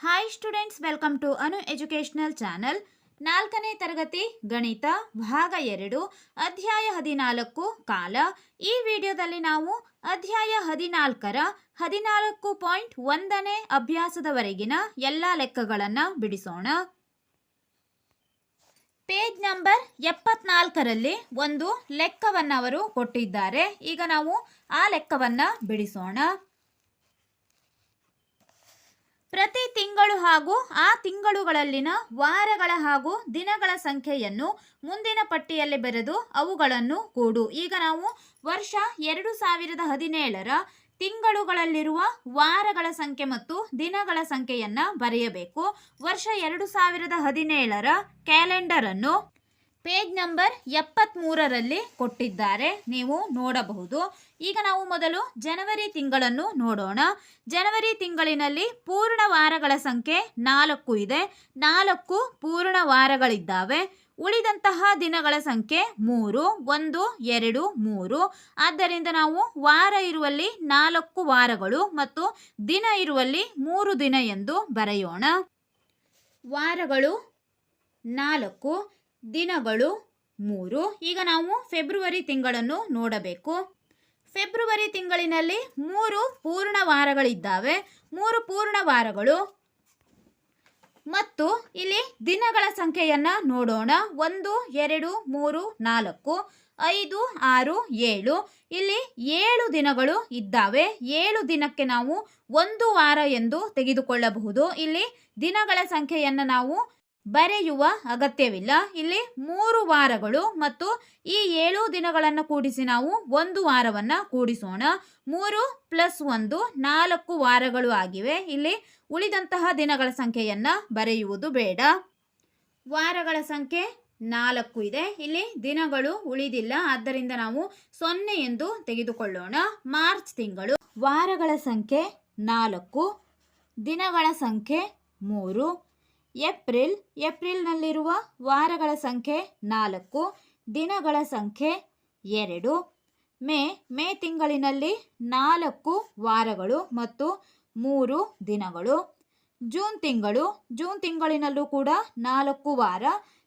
Hi students welcome to Anu educational channel ನಾಲ್ಕನೇ ತರಗತಿ, ಗಣಿತ, ಭಾಗ ಎರಡು, ಅಧ್ಯಾಯ ಹದಿನಾಲ್ಕು, ಕಾಲ. ಈ ವಿಡಿಯೋದಲ್ಲಿ ನಾವು ಅಧ್ಯಾಯ ಹದಿನಾಲ್ಕರ ಹದಿನಾಲ್ಕು ಪಾಯಿಂಟ್ ಒಂದನೇ ಅಭ್ಯಾಸದವರೆಗಿನ ಎಲ್ಲ ಲೆಕ್ಕಗಳನ್ನು ಬಿಡಿಸೋಣ. ಪೇಜ್ ನಂಬರ್ ಎಪ್ಪತ್ನಾಲ್ಕರಲ್ಲಿ ಒಂದು ಲೆಕ್ಕವನ್ನು ಅವರು ಕೊಟ್ಟಿದ್ದಾರೆ. ಈಗ ನಾವು ಆ ಲೆಕ್ಕವನ್ನು ಬಿಡಿಸೋಣ. ಪ್ರತಿ ತಿಂಗಳು ಹಾಗೂ ಆ ತಿಂಗಳುಗಳಲ್ಲಿನ ವಾರಗಳ ಹಾಗೂ ದಿನಗಳ ಸಂಖ್ಯೆಯನ್ನು ಮುಂದಿನ ಪಟ್ಟಿಯಲ್ಲಿ ಬರೆದು ಅವುಗಳನ್ನು ಕೂಡು. ಈಗ ನಾವು ವರ್ಷ ಎರಡು ಸಾವಿರದ ಹದಿನೇಳರ ತಿಂಗಳುಗಳಲ್ಲಿರುವ ವಾರಗಳ ಸಂಖ್ಯೆ ಮತ್ತು ದಿನಗಳ ಸಂಖ್ಯೆಯನ್ನು ಬರೆಯಬೇಕು. ವರ್ಷ ಎರಡು ಸಾವಿರದ ಹದಿನೇಳರ ಕ್ಯಾಲೆಂಡರನ್ನು ಪೇಜ್ ನಂಬರ್ ಎಪ್ಪತ್ತ್ಮೂರರಲ್ಲಿ ಕೊಟ್ಟಿದ್ದಾರೆ. ನೀವು ನೋಡಬಹುದು. ಈಗ ನಾವು ಮೊದಲು ಜನವರಿ ತಿಂಗಳನ್ನು ನೋಡೋಣ. ಜನವರಿ ತಿಂಗಳಿನಲ್ಲಿ ಪೂರ್ಣ ವಾರಗಳ ಸಂಖ್ಯೆ ನಾಲ್ಕು ಇದೆ. ನಾಲ್ಕು ಪೂರ್ಣ ವಾರಗಳಿದ್ದಾವೆ. ಉಳಿದಂತಹ ದಿನಗಳ ಸಂಖ್ಯೆ ಮೂರು, ಒಂದು, ಎರಡು, ಮೂರು. ಆದ್ದರಿಂದ ನಾವು ವಾರ ಇರುವಲ್ಲಿ ನಾಲ್ಕು ವಾರಗಳು ಮತ್ತು ದಿನ ಇರುವಲ್ಲಿ ಮೂರು ದಿನ ಎಂದು ಬರೆಯೋಣ. ವಾರಗಳು ನಾಲ್ಕು ದಿನಗಳು ಮೂರು. ಈಗ ನಾವು ಫೆಬ್ರವರಿ ತಿಂಗಳನ್ನು ನೋಡಬೇಕು. ಫೆಬ್ರವರಿ ತಿಂಗಳಿನಲ್ಲಿ ಮೂರು ಪೂರ್ಣ ವಾರಗಳಿದ್ದಾವೆ. ಮೂರು ಪೂರ್ಣ ವಾರಗಳು. ಮತ್ತು ಇಲ್ಲಿ ದಿನಗಳ ಸಂಖ್ಯೆಯನ್ನು ನೋಡೋಣ. ಒಂದು, ಎರಡು, ಮೂರು, ನಾಲ್ಕು, ಐದು, ಆರು, ಏಳು. ಇಲ್ಲಿ ಏಳು ದಿನಗಳು ಇದ್ದಾವೆ. ಏಳು ದಿನಕ್ಕೆ ನಾವು ಒಂದು ವಾರ ಎಂದು ತೆಗೆದುಕೊಳ್ಳಬಹುದು. ಇಲ್ಲಿ ದಿನಗಳ ಸಂಖ್ಯೆಯನ್ನು ನಾವು ಬರೆಯುವ ಅಗತ್ಯವಿಲ್ಲ. ಇಲ್ಲಿ ಮೂರು ವಾರಗಳು ಮತ್ತು ಈ ಏಳು ದಿನಗಳನ್ನು ಕೂಡಿಸಿ ನಾವು ಒಂದು ವಾರವನ್ನು ಕೂಡಿಸೋಣ. ಮೂರು ಪ್ಲಸ್ ಒಂದು ನಾಲ್ಕು ವಾರಗಳು ಆಗಿವೆ. ಇಲ್ಲಿ ಉಳಿದಂತಹ ದಿನಗಳ ಸಂಖ್ಯೆಯನ್ನು ಬರೆಯುವುದು ಬೇಡ. ವಾರಗಳ ಸಂಖ್ಯೆ ನಾಲ್ಕು ಇದೆ. ಇಲ್ಲಿ ದಿನಗಳು ಉಳಿದಿಲ್ಲ. ಆದ್ದರಿಂದ ನಾವು ಸೊನ್ನೆ ಎಂದು ತೆಗೆದುಕೊಳ್ಳೋಣ. ಮಾರ್ಚ್ ತಿಂಗಳು. ವಾರಗಳ ಸಂಖ್ಯೆ ನಾಲ್ಕು, ದಿನಗಳ ಸಂಖ್ಯೆ ಮೂರು ಏಪ್ರಿಲ್, ಏಪ್ರಿಲ್ನಲ್ಲಿರುವ ವಾರಗಳ ಸಂಖ್ಯೆ ನಾಲ್ಕು, ದಿನಗಳ ಸಂಖ್ಯೆ ಎರಡು. ಮೇ ಮೇ ತಿಂಗಳಿನಲ್ಲಿ ನಾಲ್ಕು ವಾರಗಳು ಮತ್ತು ಮೂರು ದಿನಗಳು. ಜೂನ್ ತಿಂಗಳು, ಜೂನ್ ತಿಂಗಳಿನಲ್ಲೂ ಕೂಡ ನಾಲ್ಕು ವಾರ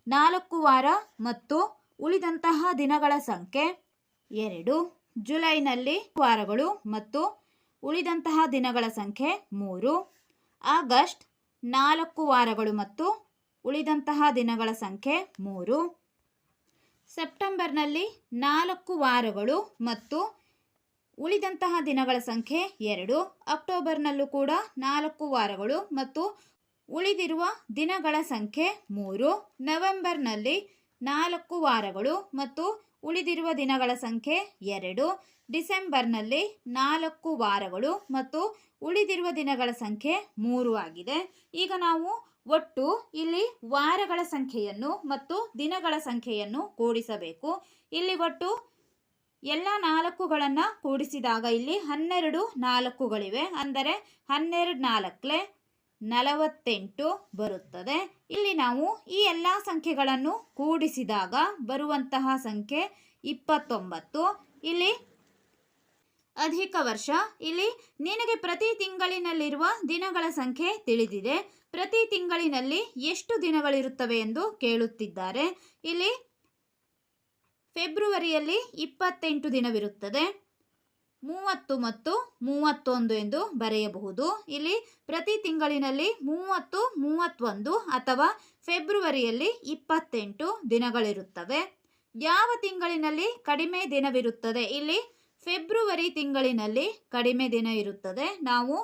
ನಾಲ್ಕು ವಾರ ಮತ್ತು ಉಳಿದಂತಹ ದಿನಗಳ ಸಂಖ್ಯೆ ಎರಡು. ಜುಲೈನಲ್ಲಿ ವಾರಗಳು ಮತ್ತು ಉಳಿದಂತಹ ದಿನಗಳ ಸಂಖ್ಯೆ ಮೂರು. ಆಗಸ್ಟ್ ನಾಲ್ಕು ವಾರಗಳು ಮತ್ತು ಉಳಿದಂತಹ ದಿನಗಳ ಸಂಖ್ಯೆ ಮೂರು. ಸೆಪ್ಟೆಂಬರ್ನಲ್ಲಿ ನಾಲ್ಕು ವಾರಗಳು ಮತ್ತು ಉಳಿದಂತಹ ದಿನಗಳ ಸಂಖ್ಯೆ ಎರಡು. ಅಕ್ಟೋಬರ್ನಲ್ಲೂ ಕೂಡ ನಾಲ್ಕು ವಾರಗಳು ಮತ್ತು ಉಳಿದಿರುವ ದಿನಗಳ ಸಂಖ್ಯೆ ಮೂರು. ನವೆಂಬರ್ನಲ್ಲಿ ನಾಲ್ಕು ವಾರಗಳು ಮತ್ತು ಉಳಿದಿರುವ ದಿನಗಳ ಸಂಖ್ಯೆ ಎರಡು. ಡಿಸೆಂಬರ್ನಲ್ಲಿ ನಾಲ್ಕು ವಾರಗಳು ಮತ್ತು ಉಳಿದಿರುವ ದಿನಗಳ ಸಂಖ್ಯೆ ಮೂರು ಆಗಿದೆ. ಈಗ ನಾವು ಒಟ್ಟು ಇಲ್ಲಿ ವಾರಗಳ ಸಂಖ್ಯೆಯನ್ನು ಮತ್ತು ದಿನಗಳ ಸಂಖ್ಯೆಯನ್ನು ಕೂಡಿಸಬೇಕು. ಇಲ್ಲಿ ಒಟ್ಟು ಎಲ್ಲ ನಾಲ್ಕುಗಳನ್ನು ಕೂಡಿಸಿದಾಗ ಇಲ್ಲಿ ಹನ್ನೆರಡು ನಾಲ್ಕುಗಳಿವೆ. ಅಂದರೆ ಹನ್ನೆರಡು ನಾಲ್ಕಲೆ ನಲವತ್ತೆಂಟು ಬರುತ್ತದೆ. ಇಲ್ಲಿ ನಾವು ಈ ಎಲ್ಲ ಸಂಖ್ಯೆಗಳನ್ನು ಕೂಡಿಸಿದಾಗ ಬರುವಂತಹ ಸಂಖ್ಯೆ ಇಪ್ಪತ್ತೊಂಬತ್ತು. ಇಲ್ಲಿ ಅಧಿಕ ವರ್ಷ. ಇಲ್ಲಿ ನಿನಗೆ ಪ್ರತಿ ತಿಂಗಳಿನಲ್ಲಿರುವ ದಿನಗಳ ಸಂಖ್ಯೆ ತಿಳಿದಿದೆ. ಪ್ರತಿ ತಿಂಗಳಿನಲ್ಲಿ ಎಷ್ಟು ದಿನಗಳಿರುತ್ತವೆ ಎಂದು ಕೇಳುತ್ತಿದ್ದಾರೆ. ಇಲ್ಲಿ ಫೆಬ್ರವರಿಯಲ್ಲಿ ಇಪ್ಪತ್ತೆಂಟು ದಿನವಿರುತ್ತದೆ. ಮೂವತ್ತು ಮತ್ತು ಮೂವತ್ತೊಂದು ಎಂದು ಬರೆಯಬಹುದು. ಇಲ್ಲಿ ಪ್ರತಿ ತಿಂಗಳಿನಲ್ಲಿ ಮೂವತ್ತು, ಮೂವತ್ತೊಂದು ಅಥವಾ ಫೆಬ್ರವರಿಯಲ್ಲಿ ಇಪ್ಪತ್ತೆಂಟು ದಿನಗಳಿರುತ್ತವೆ. ಯಾವ ತಿಂಗಳಿನಲ್ಲಿ ಕಡಿಮೆ ದಿನವಿರುತ್ತದೆ? ಇಲ್ಲಿ ಫೆಬ್ರವರಿ ತಿಂಗಳಿನಲ್ಲಿ ಕಡಿಮೆ ದಿನ ಇರುತ್ತದೆ. ನಾವು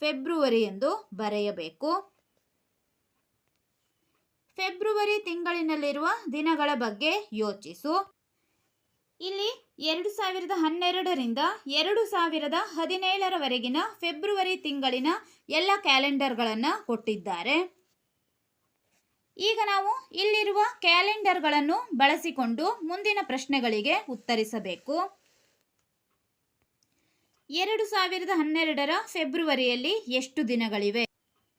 ಫೆಬ್ರವರಿ ಎಂದು ಬರೆಯಬೇಕು. ಫೆಬ್ರವರಿ ತಿಂಗಳಿನಲ್ಲಿರುವ ದಿನಗಳ ಬಗ್ಗೆ ಯೋಚಿಸು. ಇಲ್ಲಿ ಎರಡು ಸಾವಿರದ ಹನ್ನೆರಡರಿಂದ ಎರಡು ಸಾವಿರದ ಹದಿನೇಳರವರೆಗಿನ ಫೆಬ್ರವರಿ ತಿಂಗಳಿನ ಎಲ್ಲ ಕ್ಯಾಲೆಂಡರ್ಗಳನ್ನು ಕೊಟ್ಟಿದ್ದಾರೆ. ಈಗ ನಾವು ಇಲ್ಲಿರುವ ಕ್ಯಾಲೆಂಡರ್ಗಳನ್ನು ಬಳಸಿಕೊಂಡು ಮುಂದಿನ ಪ್ರಶ್ನೆಗಳಿಗೆ ಉತ್ತರಿಸಬೇಕು. ಎರಡು ಸಾವಿರದ ಹನ್ನೆರಡರ ಫೆಬ್ರವರಿಯಲ್ಲಿ ಎಷ್ಟು ದಿನಗಳಿವೆ?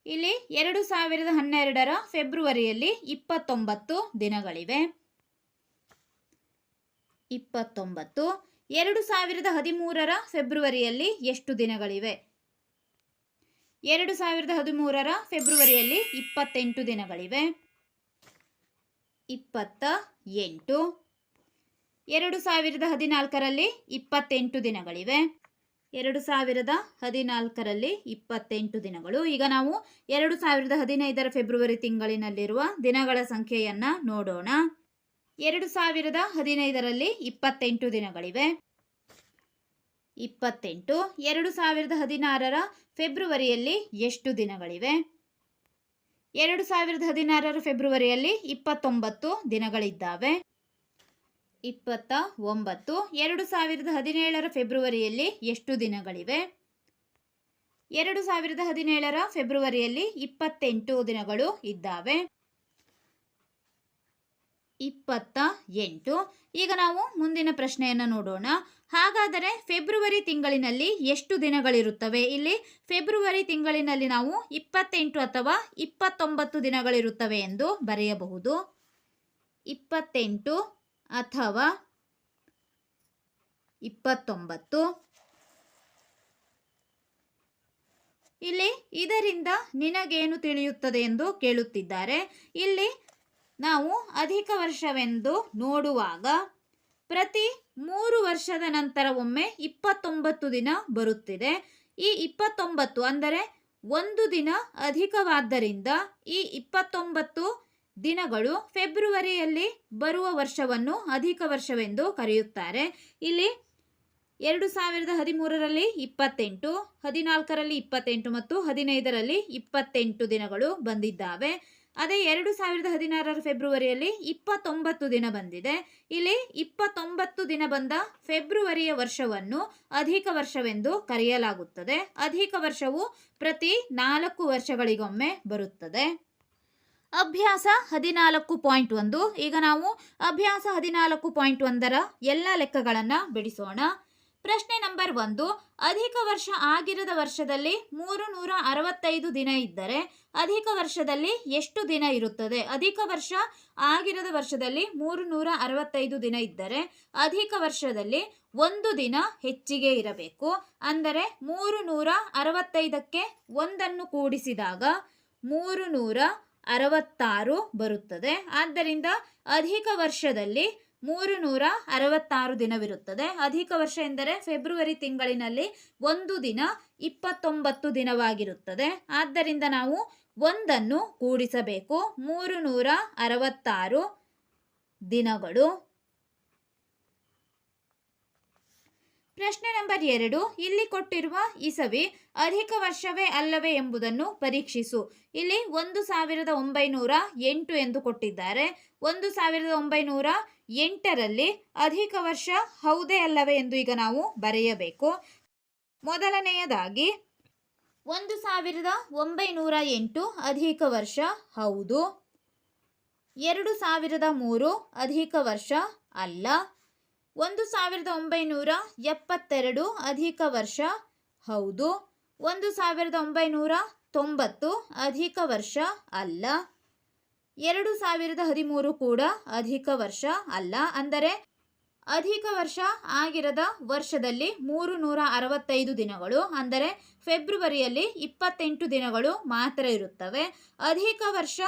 ಇಲ್ಲಿ ಎರಡು ಸಾವಿರದ ಹನ್ನೆರಡರ ಫೆಬ್ರವರಿಯಲ್ಲಿ ಇಪ್ಪತ್ತೊಂಬತ್ತು ದಿನಗಳಿವೆ. ಇಪ್ಪತ್ತೊಂಬತ್ತು. ಎರಡು ಸಾವಿರದ ಹದಿಮೂರರ ಫೆಬ್ರವರಿಯಲ್ಲಿ ಎಷ್ಟು ದಿನಗಳಿವೆ? ಎರಡು ಸಾವಿರದ ಹದಿಮೂರರ ಫೆಬ್ರವರಿಯಲ್ಲಿ ಇಪ್ಪತ್ತೆಂಟು ದಿನಗಳಿವೆ. ಇಪ್ಪತ್ತ ಎಂಟು. ಎರಡು ಸಾವಿರದ ಹದಿನಾಲ್ಕರಲ್ಲಿ ಇಪ್ಪತ್ತೆಂಟು ದಿನಗಳಿವೆ. ಎರಡು ಸಾವಿರದ ಹದಿನಾಲ್ಕರಲ್ಲಿ ಇಪ್ಪತ್ತೆಂಟು ದಿನಗಳು. ಈಗ ನಾವು ಎರಡು ಸಾವಿರದ ಹದಿನೈದರ ಫೆಬ್ರವರಿ ತಿಂಗಳಿನಲ್ಲಿರುವ ದಿನಗಳ ಸಂಖ್ಯೆಯನ್ನು ನೋಡೋಣ. ಎರಡು ಸಾವಿರದ ಹದಿನೈದರಲ್ಲಿ ಇಪ್ಪತ್ತೆಂಟು ದಿನಗಳಿವೆ. ಇಪ್ಪತ್ತೆಂಟು, ಎರಡು ಸಾವಿರದ ಹದಿನಾರರ ಫೆಬ್ರವರಿಯಲ್ಲಿ ಎಷ್ಟು ದಿನಗಳಿವೆ? ಎರಡು ಸಾವಿರದ ಹದಿನಾರರ ಫೆಬ್ರವರಿಯಲ್ಲಿ ಇಪ್ಪತ್ತೊಂಬತ್ತು ದಿನಗಳಿದ್ದಾವೆ. ಇಪ್ಪತ್ತ ಒಂಬತ್ತು, ಎರಡು ಸಾವಿರದ ಹದಿನೇಳರ ಫೆಬ್ರವರಿಯಲ್ಲಿ ಎಷ್ಟು ದಿನಗಳಿವೆ? ಎರಡು ಸಾವಿರದ ಹದಿನೇಳರ ಫೆಬ್ರವರಿಯಲ್ಲಿ ಇಪ್ಪತ್ತೆಂಟು ದಿನಗಳು ಇದ್ದಾವೆ. ಇಪ್ಪತ್ತ ಎಂಟು. ಈಗ ನಾವು ಮುಂದಿನ ಪ್ರಶ್ನೆಯನ್ನು ನೋಡೋಣ. ಹಾಗಾದರೆ ಫೆಬ್ರವರಿ ತಿಂಗಳಿನಲ್ಲಿ ಎಷ್ಟು ದಿನಗಳಿರುತ್ತವೆ? ಇಲ್ಲಿ ಫೆಬ್ರವರಿ ತಿಂಗಳಿನಲ್ಲಿ ನಾವು ಇಪ್ಪತ್ತೆಂಟು ಅಥವಾ ಇಪ್ಪತ್ತೊಂಬತ್ತು ದಿನಗಳಿರುತ್ತವೆ ಎಂದು ಬರೆಯಬಹುದು. ಇಪ್ಪತ್ತೆಂಟು ಅಥವಾ ಇಪ್ಪತ್ತೊಂಬತ್ತು. ಇಲ್ಲಿ ಇದರಿಂದ ನಿನಗೇನು ತಿಳಿಯುತ್ತದೆ ಎಂದು ಕೇಳುತ್ತಿದ್ದಾರೆ. ಇಲ್ಲಿ ನಾವು ಅಧಿಕ ವರ್ಷವೆಂದು ನೋಡುವಾಗ ಪ್ರತಿ ಮೂರು ವರ್ಷದ ನಂತರ ಒಮ್ಮೆ ಇಪ್ಪತ್ತೊಂಬತ್ತು ದಿನ ಬರುತ್ತಿದೆ. ಈ ಇಪ್ಪತ್ತೊಂಬತ್ತು ಅಂದರೆ ಒಂದು ದಿನ ಅಧಿಕವಾದ್ದರಿಂದ ಈ ಇಪ್ಪತ್ತೊಂಬತ್ತು ದಿನಗಳು ಫೆಬ್ರವರಿಯಲ್ಲಿ ಬರುವ ವರ್ಷವನ್ನು ಅಧಿಕ ವರ್ಷವೆಂದು ಕರೆಯುತ್ತಾರೆ. ಇಲ್ಲಿ ಎರಡು ಸಾವಿರದ ಹದಿಮೂರರಲ್ಲಿ ಇಪ್ಪತ್ತೆಂಟು, ಹದಿನಾಲ್ಕರಲ್ಲಿ ಇಪ್ಪತ್ತೆಂಟು ಮತ್ತು ಹದಿನೈದರಲ್ಲಿ ಇಪ್ಪತ್ತೆಂಟು ದಿನಗಳು ಬಂದಿದ್ದಾವೆ. ಅದೇ ಎರಡು ಸಾವಿರದ ಹದಿನಾರರ ಫೆಬ್ರವರಿಯಲ್ಲಿ ಇಪ್ಪತ್ತೊಂಬತ್ತು ದಿನ ಬಂದಿದೆ. ಇಲ್ಲಿ ಇಪ್ಪತ್ತೊಂಬತ್ತು ದಿನ ಬಂದ ಫೆಬ್ರವರಿಯ ವರ್ಷವನ್ನು ಅಧಿಕ ವರ್ಷವೆಂದು ಕರೆಯಲಾಗುತ್ತದೆ. ಅಧಿಕ ವರ್ಷವು ಪ್ರತಿ ನಾಲ್ಕು ವರ್ಷಗಳಿಗೊಮ್ಮೆ ಬರುತ್ತದೆ. ಅಭ್ಯಾಸ ಹದಿನಾಲ್ಕು ಪಾಯಿಂಟ್ ಒಂದು. ಈಗ ನಾವು ಅಭ್ಯಾಸ ಹದಿನಾಲ್ಕು ಪಾಯಿಂಟ್ ಒಂದರ ಎಲ್ಲ ಲೆಕ್ಕಗಳನ್ನು ಬಿಡಿಸೋಣ. ಪ್ರಶ್ನೆ ನಂಬರ್ ಒಂದು. ಅಧಿಕ ವರ್ಷ ಆಗಿರದ ವರ್ಷದಲ್ಲಿ ಮೂರು ನೂರ ಅರವತ್ತೈದು ದಿನ ಇದ್ದರೆ ಅಧಿಕ ವರ್ಷದಲ್ಲಿ ಎಷ್ಟು ದಿನ ಇರುತ್ತದೆ? ಅಧಿಕ ವರ್ಷ ಆಗಿರದ ವರ್ಷದಲ್ಲಿ ಮೂರು ನೂರ ಅರವತ್ತೈದು ದಿನ ಇದ್ದರೆ ಅಧಿಕ ವರ್ಷದಲ್ಲಿ ಒಂದು ದಿನ ಹೆಚ್ಚಿಗೆ ಇರಬೇಕು. ಅಂದರೆ ಮೂರು ನೂರ ಅರವತ್ತೈದಕ್ಕೆ ಒಂದನ್ನು ಕೂಡಿಸಿದಾಗ ಮೂರು ನೂರ ಅರವತ್ತಾರು ಬರುತ್ತದೆ. ಆದ್ದರಿಂದ ಅಧಿಕ ವರ್ಷದಲ್ಲಿ ಮೂರು ನೂರ ಅರವತ್ತಾರು ದಿನವಿರುತ್ತದೆ. ಅಧಿಕ ವರ್ಷ ಎಂದರೆ ಫೆಬ್ರವರಿ ತಿಂಗಳಿನಲ್ಲಿ ಒಂದು ದಿನ, ಇಪ್ಪತ್ತೊಂಬತ್ತು ದಿನವಾಗಿರುತ್ತದೆ. ಆದ್ದರಿಂದ ನಾವು ಒಂದನ್ನು ಕೂಡಿಸಬೇಕು. ಮೂರು ನೂರ ಅರವತ್ತಾರು ದಿನಗಳು. ಪ್ರಶ್ನೆ ನಂಬರ್ ಎರಡು, ಇಲ್ಲಿ ಕೊಟ್ಟಿರುವ ಇಸವಿ ಅಧಿಕ ವರ್ಷವೇ ಅಲ್ಲವೇ ಎಂಬುದನ್ನು ಪರೀಕ್ಷಿಸು. ಇಲ್ಲಿ ಒಂದು ಸಾವಿರದ ಒಂಬೈನೂರ ಎಂಟು ಎಂದು ಕೊಟ್ಟಿದ್ದಾರೆ. ಒಂದು ಸಾವಿರದ ಒಂಬೈನೂರ ಎಂಟರಲ್ಲಿ ಅಧಿಕ ವರ್ಷ ಹೌದೇ ಅಲ್ಲವೇ ಎಂದು ಈಗ ನಾವು ಬರೆಯಬೇಕು. ಮೊದಲನೆಯದಾಗಿ, ಒಂದು ಸಾವಿರದ ಒಂಬೈನೂರ ಎಂಟು ಅಧಿಕ ವರ್ಷ ಹೌದು. ಎರಡು ಸಾವಿರದ ಮೂರು ಅಧಿಕ ವರ್ಷ ಅಲ್ಲ. ಒಂದು ಸಾವಿರದ ಒಂಬೈನೂರ ಎಪ್ಪತ್ತೆರಡು ಅಧಿಕ ವರ್ಷ, ಹೌದು. ಒಂದು ಸಾವಿರದ ಒಂಬೈನೂರ ತೊಂಬತ್ತು ಅಧಿಕ ವರ್ಷ ಅಲ್ಲ. ಎರಡು ಸಾವಿರದ ಹದಿಮೂರು ಕೂಡ ಅಧಿಕ ವರ್ಷ ಅಲ್ಲ. ಅಂದರೆ ಅಧಿಕ ವರ್ಷ ಆಗಿರದ ವರ್ಷದಲ್ಲಿ ಮೂರು ನೂರ ಅರವತ್ತೈದು ದಿನಗಳು, ಅಂದರೆ ಫೆಬ್ರವರಿಯಲ್ಲಿ ಇಪ್ಪತ್ತೆಂಟು ದಿನಗಳು ಮಾತ್ರ ಇರುತ್ತವೆ. ಅಧಿಕ ವರ್ಷ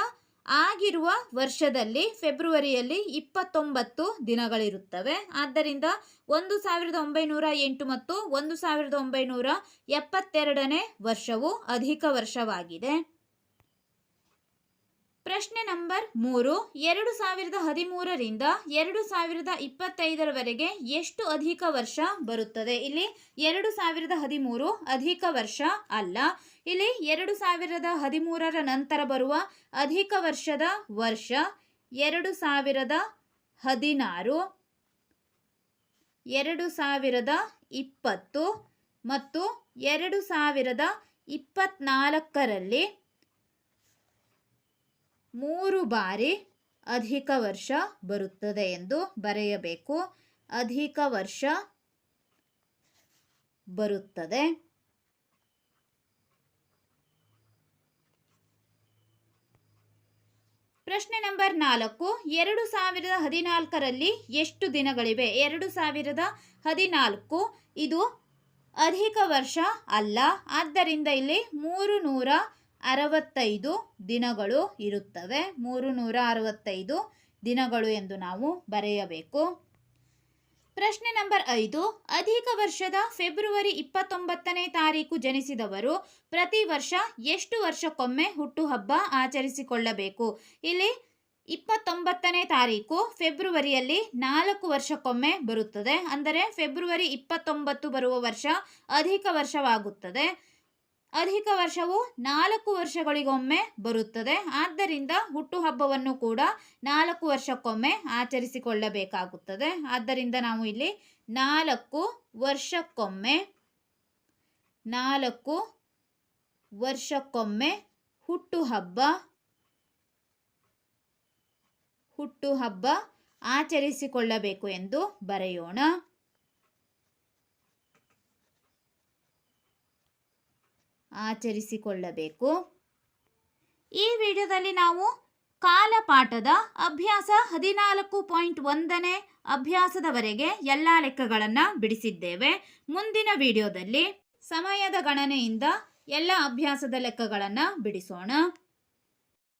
ಆಗಿರುವ ವರ್ಷದಲ್ಲಿ ಫೆಬ್ರವರಿಯಲ್ಲಿ ಇಪ್ಪತ್ತೊಂಬತ್ತು ದಿನಗಳಿರುತ್ತವೆ. ಆದ್ದರಿಂದ ಒಂದು ಸಾವಿರದ ಒಂಬೈನೂರ ಎಂಟು ಮತ್ತು ಒಂದು ಸಾವಿರದ ಒಂಬೈನೂರ ಎಪ್ಪತ್ತೆರಡನೇ ವರ್ಷವು ಅಧಿಕ ವರ್ಷವಾಗಿದೆ. ಪ್ರಶ್ನೆ ನಂಬರ್ ಮೂರು. ಎರಡು ಸಾವಿರದ ಹದಿಮೂರರಿಂದ ಎರಡು ಸಾವಿರದ ಇಪ್ಪತ್ತೈದರವರೆಗೆ ಎಷ್ಟು ಅಧಿಕ ವರ್ಷ ಬರುತ್ತದೆ? ಇಲ್ಲಿ ಎರಡು ಸಾವಿರದ ಹದಿಮೂರು ಅಧಿಕ ವರ್ಷ ಅಲ್ಲ. ಇಲ್ಲಿ ಎರಡು ಸಾವಿರದ ಹದಿಮೂರರ ನಂತರ ಬರುವ ಅಧಿಕ ವರ್ಷದ ವರ್ಷ ಎರಡು ಸಾವಿರದ ಹದಿನಾರು, ಎರಡು ಸಾವಿರದ ಇಪ್ಪತ್ತು ಮತ್ತು ಎರಡು ಸಾವಿರದ ಇಪ್ಪತ್ನಾಲ್ಕರಲ್ಲಿ ಮೂರು ಬಾರಿ ಅಧಿಕ ವರ್ಷ ಬರುತ್ತದೆ ಎಂದು ಬರೆಯಬೇಕು. ಅಧಿಕ ವರ್ಷ ಬರುತ್ತದೆ. ಪ್ರಶ್ನೆ ನಂಬರ್ ನಾಲ್ಕು. ಎರಡು ಸಾವಿರದ ಹದಿನಾಲ್ಕರಲ್ಲಿ ಎಷ್ಟು ದಿನಗಳಿವೆ? ಎರಡು ಸಾವಿರದ ಹದಿನಾಲ್ಕು. ಇದು ಅಧಿಕ ವರ್ಷ ಅಲ್ಲ. ಆದ್ದರಿಂದ ಇಲ್ಲಿ ಮೂರು ನೂರ ಅರವತ್ತೈದು ದಿನಗಳು ಇರುತ್ತವೆ. ಮೂರು ನೂರ ಅರವತ್ತೈದು ದಿನಗಳು ಎಂದು ನಾವು ಬರೆಯಬೇಕು. ಪ್ರಶ್ನೆ ನಂಬರ್ ಐದು. ಅಧಿಕ ವರ್ಷದ ಫೆಬ್ರವರಿ ಇಪ್ಪತ್ತೊಂಬತ್ತನೇ ತಾರೀಕು ಜನಿಸಿದವರು ಪ್ರತಿ ವರ್ಷ ಎಷ್ಟು ವರ್ಷಕ್ಕೊಮ್ಮೆ ಹುಟ್ಟುಹಬ್ಬ ಆಚರಿಸಿಕೊಳ್ಳಬೇಕು? ಇಲ್ಲಿ ಇಪ್ಪತ್ತೊಂಬತ್ತನೇ ತಾರೀಕು ಫೆಬ್ರವರಿಯಲ್ಲಿ ನಾಲ್ಕು ವರ್ಷಕ್ಕೊಮ್ಮೆ ಬರುತ್ತದೆ. ಅಂದರೆ ಫೆಬ್ರವರಿ ಇಪ್ಪತ್ತೊಂಬತ್ತು ಬರುವ ವರ್ಷ ಅಧಿಕ ವರ್ಷವಾಗುತ್ತದೆ. ಅಧಿಕ ವರ್ಷವು ನಾಲ್ಕು ವರ್ಷಗಳಿಗೊಮ್ಮೆ ಬರುತ್ತದೆ. ಆದ್ದರಿಂದ ಹುಟ್ಟುಹಬ್ಬವನ್ನು ಕೂಡ ನಾಲ್ಕು ವರ್ಷಕ್ಕೊಮ್ಮೆ ಆಚರಿಸಿಕೊಳ್ಳಬೇಕಾಗುತ್ತದೆ. ಆದ್ದರಿಂದ ನಾವು ಇಲ್ಲಿ ನಾಲ್ಕು ವರ್ಷಕ್ಕೊಮ್ಮೆ ನಾಲ್ಕು ವರ್ಷಕ್ಕೊಮ್ಮೆ ಹುಟ್ಟುಹಬ್ಬ ಹುಟ್ಟುಹಬ್ಬ ಆಚರಿಸಿಕೊಳ್ಳಬೇಕು ಎಂದು ಬರೆಯೋಣ. ಆಚರಿಸಿಕೊಳ್ಳಬೇಕು. ಈ ವಿಡಿಯೋದಲ್ಲಿ ನಾವು ಕಾಲಪಾಠದ ಅಭ್ಯಾಸ ಹದಿನಾಲ್ಕು ಪಾಯಿಂಟ್ ಒಂದನೇ ಅಭ್ಯಾಸದವರೆಗೆ ಎಲ್ಲ ಲೆಕ್ಕಗಳನ್ನು ಬಿಡಿಸಿದ್ದೇವೆ. ಮುಂದಿನ ವಿಡಿಯೋದಲ್ಲಿ ಸಮಯದ ಗಣನೆಯಿಂದ ಎಲ್ಲ ಅಭ್ಯಾಸದ ಲೆಕ್ಕಗಳನ್ನು ಬಿಡಿಸೋಣ.